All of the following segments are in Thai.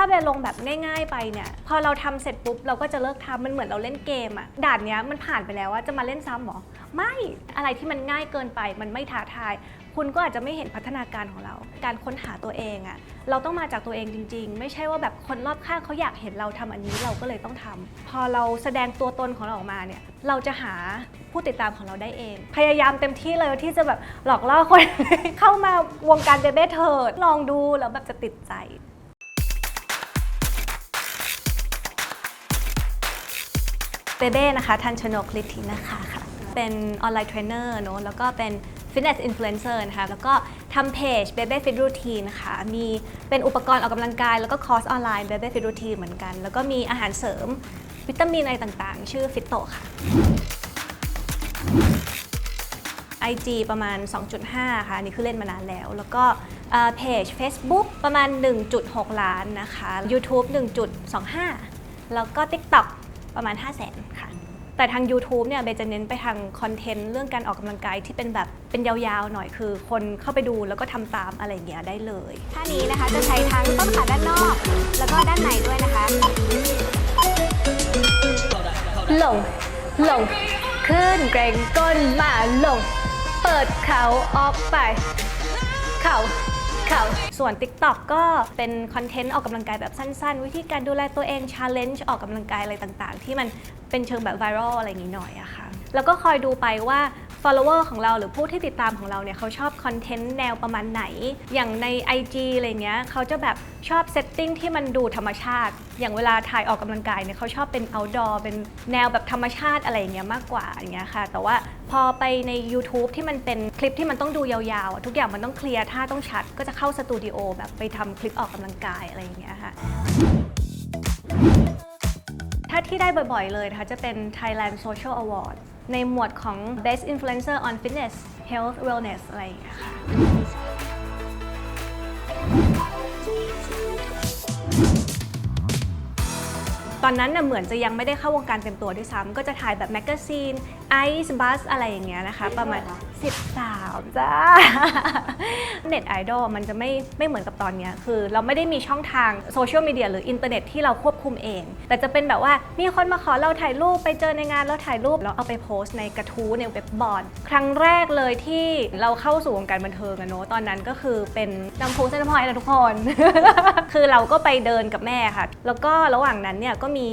ถ้าเบลงแบบง่าย ๆ ไปเนี่ยพอเราทำเสร็จปุ๊บเราก็จะเลิกทำมันเหมือนเราเล่นเกมอะด่านเนี้ยมันผ่านไปแล้วว่าจะมาเล่นซ้ำหรอไม่อะไรที่มันง่ายเกินไป มันไม่ท้าทาย คุณก็อาจจะไม่เห็นพัฒนาการของเรา การค้นหาตัวเองอะเราต้องมาจากตัวเองจริง ๆ ไม่ใช่ว่าแบบคนรอบข้างเขาอยากเห็นเราทำอันนี้เราก็เลยต้องทำพอเราแสดงตัวตนของเราออกมาเนี่ยเราจะหาผู้ติดตามของเราได้เอง พยายามเต็มที่เลยที่จะแบบหลอกล่อคนเข้ามาวงการเบเบ้เถิดลองดูแล้วแบบจะติดใจ เบเบ้นะคะทันชนกฤทธินะคะค่ะ เป็นออนไลน์เทรนเนอร์เนอะแล้วก็เป็นฟิตเนสอินฟลูเอนเซอร์นะคะ แล้วก็ทำเพจ Bebe Fit Routine นะคะ มีเป็นอุปกรณ์ออกกำลังกาย แล้วก็คอร์สออนไลน์ Bebe Fit Routine เหมือนกัน แล้วก็มีอาหารเสริมวิตามินอะไรต่างๆ ชื่อฟิตโตค่ะ IG ประมาณ 2.5 ค่ะนี่คือเล่นมานานแล้ว แล้วก็เอ่อเพจ Facebook ประมาณ 1.6 ล้านนะคะ YouTube 1.25 แล้วก็ TikTok ประมาณ 5 0 0 0 0 0 ค่ะ แต่ทาง YouTube เนี่ยเบนจะเน้นไปทางคอนเทนต์เรื่องการออกกำลังกายที่เป็นแบบเป็นยาวๆหน่อยคือ คนเข้าไปดูแล้วก็ทำตามอะไรอย่างเงี้ยได้เลยท่านี้นะคะจะใช้ทั้งต้นขาด้านนอก แล้วก็ด้านในด้วยนะคะ ลง ลง ขึ้นเกรงก้นมาลง เปิดเขาออกไป เข่า เข่าส่วน TikTok ก็เป็นคอนเทนต์ออกกำลังกายแบบสั้นๆ วิธีการดูแลตัวเอง challenge ออกกำลังกายอะไรต่างๆ ที่มันเป็นเชิงแบบไวรัลอะไรอย่างนี้หน่อยอะค่ะ แล้วก็คอยดูไปว่า follower ของเราหรือผู้ที่ติดตามของเราเนี่ยเขาชอบคอนเทนต์แนวประมาณไหน อย่างใน IG อะไรเงี้ยเขาจะแบบชอบเซตติ้งที่มันดูธรรมชาติ อย่างเวลาถ่ายออกกำลังกายเนี่ยเขาชอบเป็น outdoor เป็นแนวแบบธรรมชาติอะไรเงี้ยมากกว่าอย่างเงี้ยค่ะ แต่ว่าพอไปใน YouTube ที่มันเป็นคลิปที่มันต้องดูยาวๆอะทุกอย่างมันต้องเคลียร์ท่าต้องชัด ก็จะเข้าสตูดิโอแบบไปทำคลิปออกกำลังกายอะไรอย่างเงี้ยค่ะถ้าที่ได้บ่อยๆเลยนะคะจะเป็น Thailand Social Award ในหมวดของ Best Influencer on Fitness Health Wellness อะไรอย่างเงี้ยค่ะตอนนั้นน่ะเหมือนจะยังไม่ได้เข้าวงการเต็มตัวด้วยซ้ำก็จะถ่ายแบบแมกกาซีนไอซ์บัสอะไรอย่างเงี้ยนะคะ ประมาณ 13 จ้า เน็ตไอดอลมันจะไม่ไม่เหมือนกับตอนเนี้ยคือเราไม่ได้มีช่องทางโซเชียลมีเดียหรืออินเทอร์เน็ตที่เราควบคุมเอง แต่จะเป็นแบบว่ามีคนมาขอเราถ่ายรูปไปเจอในงานแล้วถ่ายรูปแล้วเอาไปโพสต์ในกระทู้ในเว็บบอร์ด ครั้งแรกเลยที่เราเข้าสู่วงการบันเทิงอะเนาะตอนนั้นก็คือเป็นจำพูเซนพอยนะทุกคน คือเราก็ไปเดินกับแม่ค่ะ แล้วก็ระหว่างนั้นเนี่ยก็มี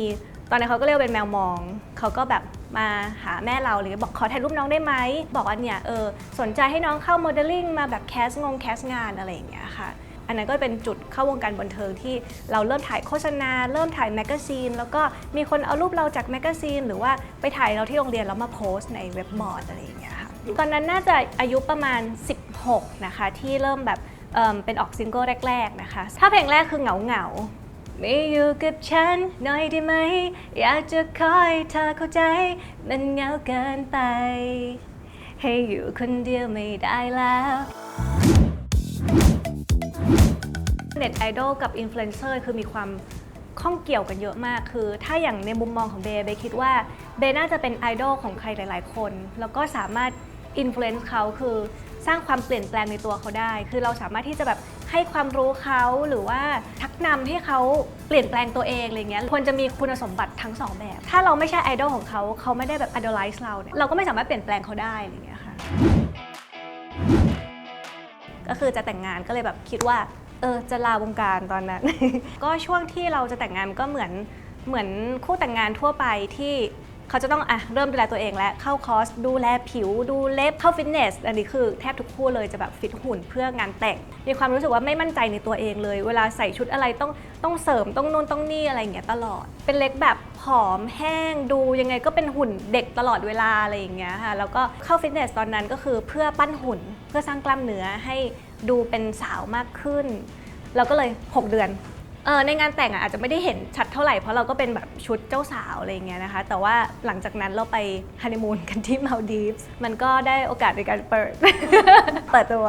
ตอนนั้นเขาก็เรียกว่าเป็นแมวมอง เขาก็แบบ มาหาแม่เราเลยบอกขอถ่ายรูปน้องได้ไหม บอกว่าเนี่ยเออสนใจให้น้องเข้าโมเดลลิ่งมาแบบแคสงงแคสงานอะไรอย่างเงี้ยค่ะ อันนั้นก็เป็นจุดเข้าวงการบันเทิงที่เราเริ่มถ่ายโฆษณา เริ่มถ่ายแมกกาซีน แล้วก็มีคนเอารูปเราจากแมกกาซีน หรือว่าไปถ่ายเราที่โรงเรียนแล้วมาโพสต์ในเว็บบอร์ดอะไรอย่างเงี้ยค่ะตอนนั้นน่าจะอายุประมาณ 16 นะคะที่เริ่มแบบเเป็นออกซิงเกิลแรก ๆ นะคะ ถ้าเพลงแรกคือเหงาเหงา ไม่อยู่กับฉันหน่อยได้ไหม อยากจะคอยเธอเข้าใจ มันเหงาเกินไป ให้อยู่คนเดียวไม่ได้แล้วเน็ตไอดอลกับอินฟลูเอนเซอร์คือมีความข้องเกี่ยวกันเยอะมากคือ ถ้าอย่างในมุมมองของเบย์เบย์คิดว่าเบย์น่าจะเป็นไอดอลของใครหลาย ๆ คน แล้วก็สามารถอินฟลูเอนซ์เขาคือสร้างความเปลี่ยนแปลงในตัวเขาได้ คือเราสามารถที่จะแบบ ให้ความรู้เขาหรือว่าทักนำให้เขาเปลี่ยนแปลงตัวเองอะไรเงี้ยควรจะมีคุณสมบัติทั้งสองแบบ ถ้าเราไม่ใช่ไอดอลของเขาเขาไม่ได้แบบ idolize เราเนี่ยเราก็ไม่สามารถเปลี่ยนแปลงเขาได้อะไรเงี้ยค่ะก็คือจะแต่งงานก็เลยแบบคิดว่าเออจะลาวงการตอนนั้น ก็ช่วงที่เราจะแต่งงานก็เหมือนเหมือนคู่แต่งงานทั่วไปที่ เขาจะต้องอะเริ่มดูแลตัวเองแล้วเข้าคอร์สดูแลผิวดูเล็บเข้าฟิตเนสอันนี้คือแทบทุกคู่เลยจะแบบฟิตหุ่นเพื่องานแต่ง มีความรู้สึกว่าไม่มั่นใจในตัวเองเลย เวลาใส่ชุดอะไรต้องต้องเสริมต้องนู่นต้องนี่อะไรอย่างเงี้ยตลอด เป็นเล็กแบบผอมแห้งดูยังไงก็เป็นหุ่นเด็กตลอดเวลาอะไรอย่างเงี้ยค่ะแล้วก็เข้าฟิตเนสตอนนั้นก็คือเพื่อปั้นหุ่นเพื่อสร้างกล้ามเนื้อให้ดูเป็นสาวมากขึ้นเราก็เลย 6 เดือน เออในงานแต่งอะอาจจะไม่ได้เห็นชัดเท่าไหร่ เพราะเราก็เป็นแบบชุดเจ้าสาวอะไรเงี้ยนะคะ แต่ว่าหลังจากนั้นเราไปฮันนีมูนกันที่มาลดีฟส์มันก็ได้โอกาสในการเปิด เปิดตัว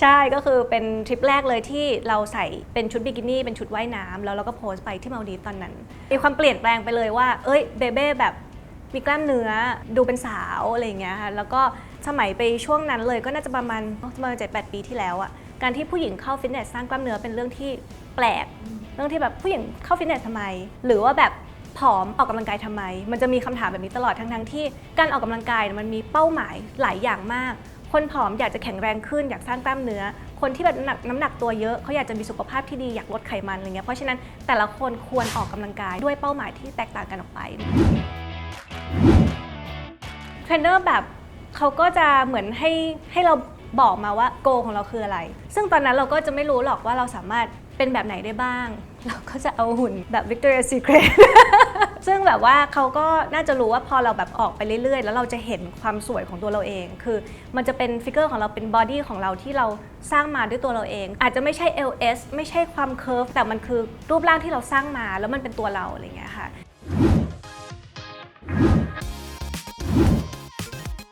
ใช่ก็คือเป็นทริปแรกเลยที่เราใส่เป็นชุดบิกินี่เป็นชุดว่ายน้ำแล้วเราก็โพสต์ไปที่มาลดีฟตอนนั้น มีความเปลี่ยนแปลงไปเลยว่า เอ้ยเบเบ้แบบมีกล้ามเนื้อดูเป็นสาวอะไรเงี้ยค่ะแล้วก็สมัยไปช่วงนั้นเลยก็น่าจะประมาณประมาณเจ็ดแปดปีที่แล้วอะ การที่ผู้หญิงเข้าฟิตเนสสร้างกล้ามเนื้อเป็นเรื่องที่แปลก เรื่องที่แบบผู้หญิงเข้าฟิตเนสทำไม หรือว่าแบบผอมออกกำลังกายทำไม มันจะมีคำถามแบบนี้ตลอดทั้งๆที่การออกกำลังกายเนี่ยมันมีเป้าหมายหลายอย่างมาก คนผอมอยากจะแข็งแรงขึ้นอยากสร้างกล้ามเนื้อ คนที่แบบน้ำหนักน้ำหนักตัวเยอะเขาอยากจะมีสุขภาพที่ดีอยากลดไขมันอะไรเงี้ย เพราะฉะนั้นแต่ละคนควรออกกำลังกายด้วยเป้าหมายที่แตกต่างกันออกไป เทรนเนอร์แบบเขาก็จะเหมือนให้ให้เรา บอกมาว่าโกของเราคืออะไร ซึ่งตอนนั้นเราก็จะไม่รู้หรอกว่าเราสามารถเป็นแบบไหนได้บ้าง เราก็จะเอาหุ่นแบบ Victoria's Secret ซึ่งแบบว่าเขาก็น่าจะรู้ว่าพอเราแบบออกไปเรื่อยๆ แล้วเราจะเห็นความสวยของตัวเราเอง คือมันจะเป็นฟิกเกอร์ของเราเป็นบอดี้ของเราที่เราสร้างมาด้วยตัวเราเอง อาจจะไม่ใช่ LS ไม่ใช่ความเคิร์ฟแต่มันคือรูปร่างที่เราสร้างมาแล้วมันเป็นตัวเราอะไรเงี้ยค่ะ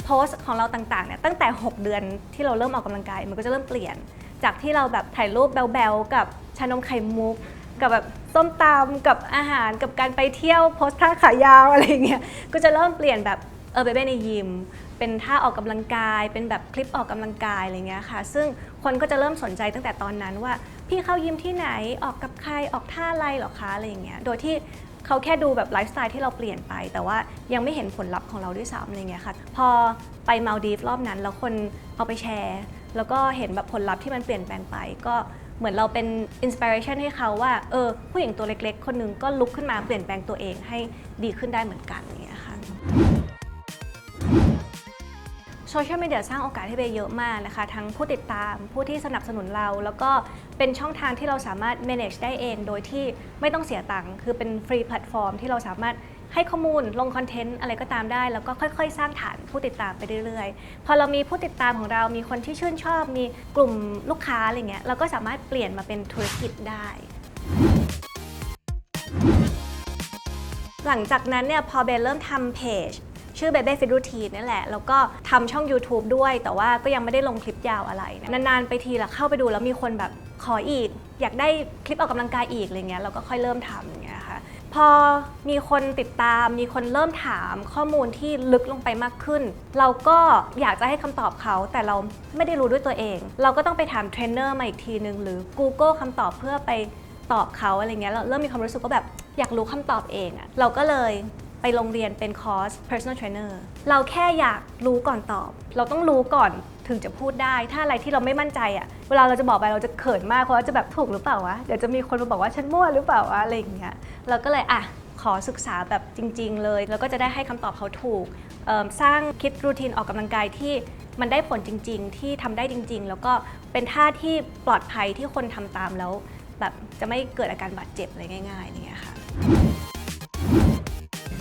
โพสต์ของเราต่างๆเนี่ยตั้งแต่ 6 เดือนที่เราเริ่มออกกำลังกาย มันก็จะเริ่มเปลี่ยน จากที่เราแบบถ่ายรูปแบลๆกับชานมไข่มุก กับแบบส้มตำกับอาหารกับการไปเที่ยวโพสท่าขายาวอะไรเงี้ยก็จะเริ่มเปลี่ยนแบบเออไปเบ้ในยิม เป็นท่าออกกำลังกาย เป็นแบบคลิปออกกำลังกายอะไรเงี้ยค่ะ ซึ่งคนก็จะเริ่มสนใจตั้งแต่ตอนนั้นว่า พี่เข้ายิมที่ไหนออกกับใครออกท่าอะไรหรอคะอะไรอย่างเงี้ยโดยที่ เขาแค่ดูแบบไลฟ์สไตล์ที่เราเปลี่ยนไป แต่ว่ายังไม่เห็นผลลัพธ์ของเราด้วยซ้ำอะไรเงี้ยค่ะ พอไปมาลดีฟรอบนั้น แล้วคนเอาไปแชร์ แล้วก็เห็นแบบผลลัพธ์ที่มันเปลี่ยนแปลงไป ก็เหมือนเราเป็นอินสปิเรชันให้เขาว่าเออผู้หญิงตัวเล็กๆ คนนึงก็ลุกขึ้นมาเปลี่ยนแปลงตัวเองให้ดีขึ้นได้เหมือนกันอย่างเงี้ยค่ะ โซเชียลมีเดียสร้างโอกาสให้เบย์เยอะมากนะคะ ทั้งผู้ติดตามผู้ที่สนับสนุนเรา แล้วก็เป็นช่องทางที่เราสามารถ manage ได้เอง โดยที่ไม่ต้องเสียตังค์คือเป็นฟรีแพลตฟอร์มที่เราสามารถให้ข้อมูลลงคอนเทนต์อะไรก็ตามได้ แล้วก็ค่อย ๆ สร้างฐานผู้ติดตามไปเรื่อยๆ พอเรามีผู้ติดตามของเรามีคนที่ชื่นชอบ มีกลุ่มลูกค้าอะไรเงี้ยเราก็สามารถเปลี่ยนมาเป็นธุรกิจได้หลังจากนั้นเนี่ยพอเบนเริ่มทำเพจ ชื่อ Bebe Fit Routine นี่แหละ แล้วก็ทำช่อง YouTube ด้วย แต่ว่าก็ยังไม่ได้ลงคลิปยาวอะไรนะนานๆไปทีละเข้าไปดูแล้วมีคนแบบขออีก อยากได้คลิปออกกำลังกายอีกอะไรเงี้ยเราก็ค่อยเริ่มทำอย่างเงี้ยค่ะพอมีคนติดตาม มีคนเริ่มถามข้อมูลที่ลึกลงไปมากขึ้น เราก็อยากจะให้คำตอบเขาแต่เราไม่ได้รู้ด้วยตัวเอง เราก็ต้องไปถามเทรนเนอร์มาอีกทีนึง หรือ Google คำตอบเพื่อไปตอบเขาอะไรเงี้ยเราเริ่มมีความรู้สึกว่าแบบอยากรู้คำตอบเองอะเราก็เลย ไปโรงเรียนเป็นคอร์ส personal trainer เราแค่อยากรู้ก่อนตอบ เราต้องรู้ก่อนถึงจะพูดได้ ถ้าอะไรที่เราไม่มั่นใจอะเวลาเราจะบอกไปเราจะเขินมากเพราะว่าจะแบบถูกหรือเปล่าวะ เดี๋ยวจะมีคนมาบอกว่าฉันมั่วหรือเปล่าวะอะไรอย่างเงี้ย เราก็เลยอะขอศึกษาแบบจริง ๆ เลย แล้วก็จะได้ให้คำตอบเขาถูก สร้างคิดรูทีนออกกำลังกายที่มันได้ผลจริง ๆ ที่ทำได้จริง ๆ แล้วก็เป็นท่าที่ปลอดภัยที่คนทำตามแล้วแบบจะไม่เกิดอาการบาดเจ็บอะไรง่ายๆอย่างเงี้ยค่ะ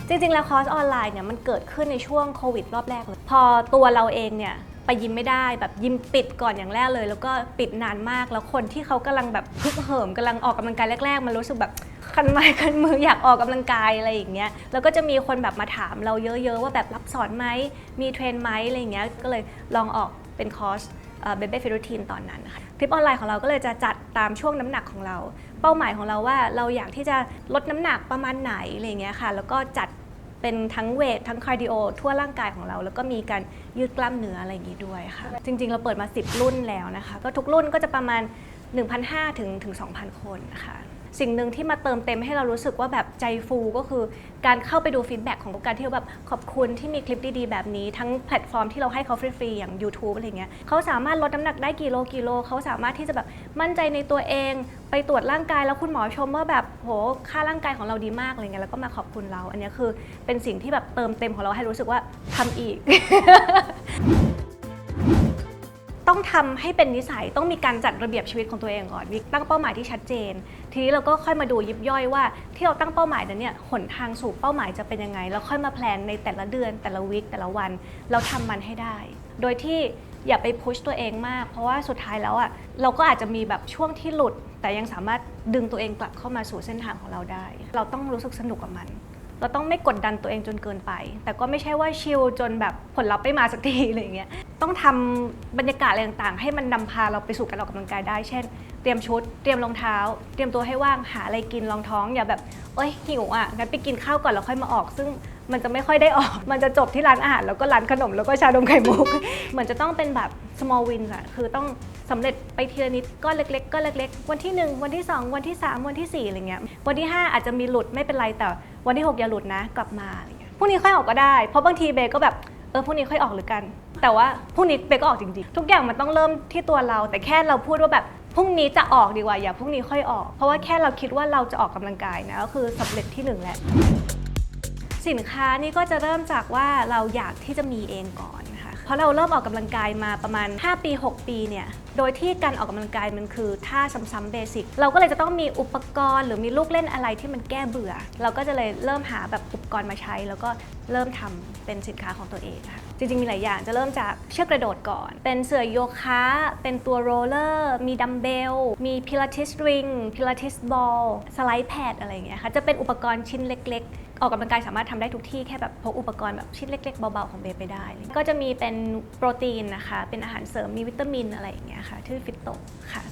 จริงๆ แล้วคอร์สออนไลน์เนี่ยมันเกิดขึ้นในช่วงโควิดรอบแรกเลย พอตัวเราเองเนี่ยไปยิมไม่ได้แบบยิมปิดก่อนอย่างแรกเลย แล้วก็ปิดนานมากแล้วคนที่เขากำลังแบบพึกเหิมกำลังออกกำลังกายแรก ๆ มันรู้สึกแบบคันไม้คันมืออยากออกกำลังกายอะไรอย่างเงี้ยแล้วก็จะมีคนแบบมาถามเราเยอะ ๆ ว่าแบบรับสอนไหมมีเทรนไหมอะไรอย่างเงี้ยก็เลยลองออกเป็นคอร์สเบเบ้ฟิโรทีนตอนนั้นนะคะคลิปออนไลน์ของเราก็เลยจะจัด ตามช่วงน้ำหนักของเรา เป้าหมายของเราว่าเราอยากที่จะลดน้ำหนักประมาณไหนอะไรเงี้ยค่ะ แล้วก็จัดเป็นทั้งเวททั้งคาร์ดิโอทั่วร่างกายของเรา แล้วก็มีการยืดกล้ามเนื้ออะไรอย่างนี้ด้วยค่ะ จริง ๆ เราเปิดมา 10 รุ่นแล้วนะคะ ก็ทุกรุ่นก็จะประมาณ 1,500ถึงถึง2,000 คนนะคะ สิ่งหนึ่งที่มาเติมเต็มให้เรารู้สึกว่าแบบใจฟูก็คือการเข้าไปดูฟีดแบ็กของการที่แบบขอบคุณที่มีคลิปดีๆ แบบนี้ ทั้งแพลตฟอร์มที่เราให้เขาฟรีๆอย่าง YouTube อะไรเงี้ยเขาสามารถลดน้ำหนักได้กี่โลกี่โลเขาสามารถที่จะแบบมั่นใจในตัวเอง ไปตรวจร่างกายแล้วคุณหมอชมว่าแบบโหค่าร่างกายของเราดีมากอะไรเงี้ยแล้วก็มาขอบคุณเรา อันนี้คือเป็นสิ่งที่แบบเติมเต็มของเราให้รู้สึกว่าทำอีก ต้องทำให้เป็นนิสัยต้องมีการจัดระเบียบชีวิตของตัวเองก่อนมีตั้งเป้าหมายที่ชัดเจน ทีนี้เราก็ค่อยมาดูยิบย่อยว่า ที่เราตั้งเป้าหมายนั้นเนี่ยหนทางสู่เป้าหมายจะเป็นยังไงแล้วค่อยมาแพลนในแต่ละเดือนแต่ละวีคแต่ละวัน เราทำมันให้ได้ โดยที่อย่าไปพุชตัวเองมาก เพราะว่าสุดท้ายแล้วอะเราก็อาจจะมีแบบช่วงที่หลุด แต่ยังสามารถดึงตัวเองกลับเข้ามาสู่เส้นทางของเราได้ เราต้องรู้สึกสนุกกับมัน เราต้องไม่กดดันตัวเองจนเกินไป แต่ก็ไม่ใช่ว่าชิลจนแบบผลลัพธ์ไม่มาสักทีอะไรอย่างเงี้ย ต้องทำบรรยากาศอะไรต่างๆ ให้มันนำพาเราไปสู่การออกกำลังกายได้ เช่น เตรียมชุด เตรียมรองเท้า เตรียมตัวให้ว่าง หาอะไรกินรองท้องอย่าแบบเอ้ยหิวอะ งั้นไปกินข้าวก่อนแล้วค่อยมาออก ซึ่งมันจะไม่ค่อยได้ออก มันจะจบที่ร้านอาหารแล้วก็ร้านขนมแล้วก็ชาดมไข่มุก เหมือนจะต้องเป็นแบบ small wins อะคือต้องสำเร็จไปทีละนิดก้อนเล็กๆก้อนเล็กๆ วันที่ 1 วันที่ 2 วันที่ 3 วันที่ 4 อะไรเงี้ย วันที่ 5 อาจจะมีหลุดไม่เป็นไรแต่วันที่ 6 อย่าหลุดนะกลับมาอะไรเงี้ยพรุ่งนี้ค่อยออกก็ได้ เพราะบางทีเบก็แบบ เออพรุ่งนี้ค่อยออกหรือกัน แต่ว่าพรุ่งนี้เบก็ออกจริงๆ ทุกอย่างมันต้องเริ่มที่ตัวเรา แต่แค่เราพูดว่าแบบพรุ่งนี้จะออกดีกว่าอย่าพรุ่งนี้ค่อยออก เพราะว่าแค่เราคิดว่าเราจะออกกำลังกายนะก็คือสำเร็จที่หนึ่งแล้วสินค้านี่ก็จะเริ่มจากว่าเราอยากที่จะมีเองก่อนนะคะเพราะเราเริ่มออกกำลังกายมาประมาณ 5 ปี 6 ปีเนี่ยโดยที่การออกกำลังกายมันคือท่าซ้ำๆเบสิกเราก็เลยจะต้องมีอุปกรณ์หรือมีลูกเล่นอะไรที่มันแก้เบื่อ เราก็จะเลยเริ่มหาแบบอุปกรณ์มาใช้ แล้วก็เริ่มทำเป็นสินค้าของตัวเองค่ะจริงๆ มีหลายอย่างจะเริ่มจากเชือกกระโดดก่อน เป็นเสื่อโยคะ เป็นตัวโรลเลอร์ มีดัมเบล มีพิลาทิสริง พิลาทิสบอล สไลด์แพดอะไรอย่างเงี้ยค่ะ จะเป็นอุปกรณ์ชิ้นเล็ก ๆ ออกกำลังกายสามารถทำได้ทุกที่แค่แบบพกอุปกรณ์แบบชิ้นเล็ก ๆ เบา ๆ ของเบไปได้ ก็จะมีเป็นโปรตีนนะคะ เป็นอาหารเสริม มีวิตามินอะไรอย่างเงี้ยคะที่ฟิตโตค่ะ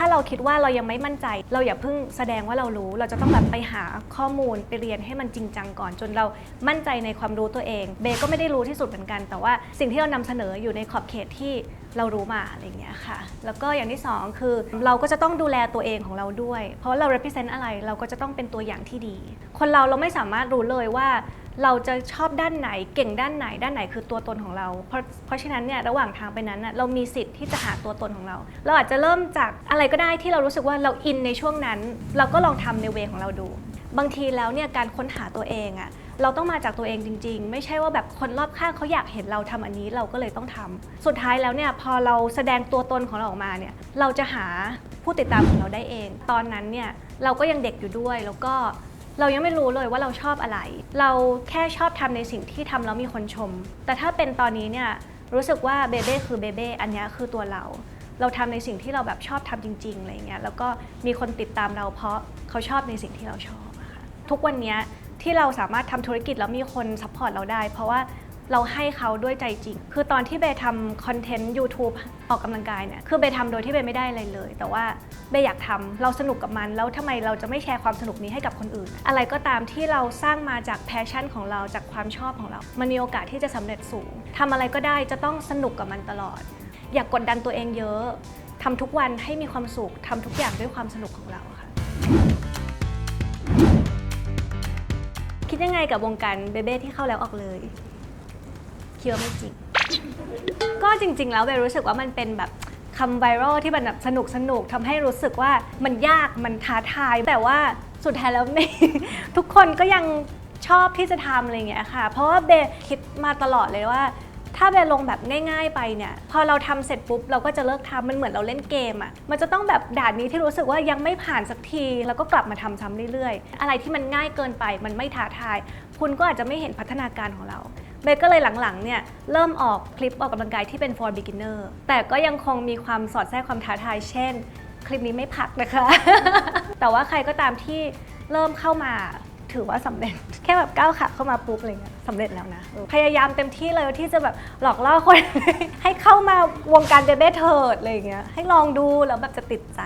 ถ้าเราคิดว่าเรายังไม่มั่นใจ เราอย่าเพิ่งแสดงว่าเรารู้ เราจะต้องแบบไปหาข้อมูลไปเรียนให้มันจริงจังก่อน จนเรามั่นใจในความรู้ตัวเอง เบย์ก็ไม่ได้รู้ที่สุดเหมือนกัน แต่ว่าสิ่งที่เรานำเสนออยู่ในขอบเขตที่เรารู้มาอะไรอย่างเงี้ยค่ะ แล้วก็อย่างที่สองคือเราก็จะต้องดูแลตัวเองของเราด้วย เพราะาเรา represent อะไรเราก็จะต้องเป็นตัวอย่างที่ดี คนเราเราไม่สามารถรู้เลยว่า เราจะชอบด้านไหนเก่งด้านไหน ด้านไหนคือตัวตนของเรา เพราะเพราะฉะนั้นเนี่ยระหว่างทางไปนั้นเรามีสิทธิ์ที่จะหาตัวตนของเรา เราอาจจะเริ่มจากอะไรก็ได้ที่เรารู้สึกว่าเราอินในช่วงนั้น เราก็ลองทำในเวของเราดู บางทีแล้วเนี่ยการค้นหาตัวเองอะเราต้องมาจากตัวเองจริง ๆ ไม่ใช่ว่าแบบคนรอบข้างเขาอยากเห็นเราทำอันนี้เราก็เลยต้องทำสุดท้ายแล้วเนี่ยพอเราแสดงตัวตนของเราออกมาเนี่ยเราจะหาผู้ติดตามของเราได้เอง ตอนนั้นเนี่ยเราก็ยังเด็กอยู่ด้วยแล้วก็ เรายังไม่รู้เลยว่าเราชอบอะไร เราแค่ชอบทำในสิ่งที่ทำแล้วมีคนชม แต่ถ้าเป็นตอนนี้เนี่ยรู้สึกว่าเบเบ้คือเบเบ้อันนี้คือตัวเรา เราทำในสิ่งที่เราแบบชอบทำจริงๆอะไรเงี้ยแล้วก็มีคนติดตามเราเพราะเขาชอบในสิ่งที่เราชอบะค่ะทุกวันนี้ที่เราสามารถทำธุรกิจแล้วมีคนซัพพอร์ตเราได้ เพราะว่า เราให้เขาด้วยใจจริง คือตอนที่เบย์ทำคอนเทนต์ YouTube ออกกำลังกายเนี่ย คือเบย์ทำโดยที่เบย์ไม่ได้อะไรเลย แต่ว่าเบย์อยากทำเราสนุกกับมัน แล้วทำไมเราจะไม่แชร์ความสนุกนี้ให้กับคนอื่น อะไรก็ตามที่เราสร้างมาจากแพชชั่นของเรา จากความชอบของเรา มันมีโอกาสที่จะสำเร็จสูงทำอะไรก็ได้จะต้องสนุกกับมันตลอด อย่ากกดดันตัวเองเยอะทำทุกวันให้มีความสุขทำทุกอย่างด้วยความสนุกของเราค่ะคิดยังไงกับวงการเบเบ้ที่เข้าแล้วออกเลย คิดว่าไม่จริง ก็จริง ๆ แล้วเบย์รู้สึกว่ามันเป็นแบบคำไวรัลที่มันแบบสนุกสนุกทำให้รู้สึกว่ามันยากมันท้าทาย แต่ว่าสุดท้ายแล้วไม่ ทุกคนก็ยังชอบที่จะทำอะไรอย่างเงี้ยค่ะ เพราะว่าเบย์คิดมาตลอดเลยว่า ถ้าเบย์ลงแบบง่าย ๆ ไปเนี่ย พอเราทำเสร็จปุ๊บเราก็จะเลิกทำมันเหมือนเราเล่นเกมอะ่ะมันจะต้องแบบด่านนี้ที่รู้สึกว่ายังไม่ผ่านสักที แล้วก็กลับมาทำซ้ำเรื่อยๆ อะไรที่มันง่ายเกินไปมันไม่ท้าทาย คุณก็อาจจะไม่เห็นพัฒนาการของเรา เบย์ก็เลยหลังๆเนี่ยเริ่มออกคลิปออกกำลังกายที่เป็น for beginner แต่ก็ยังคงมีความสอดแทรกความท้าทาย เช่น คลิปนี้ไม่พักนะคะ แต่ว่าใครก็ตามที่เริ่มเข้ามาถือว่าสำเร็จแค่แบบก้าวขาเข้ามาปุ๊บอะไรเงี้ยสำเร็จแล้วนะ พยายามเต็มที่เลยที่จะแบบหลอกล่อคน ให้เข้ามาวงการเบเบ้เถิดอะไรเงี้ยให้ลองดูแล้วแบบจะติดใจ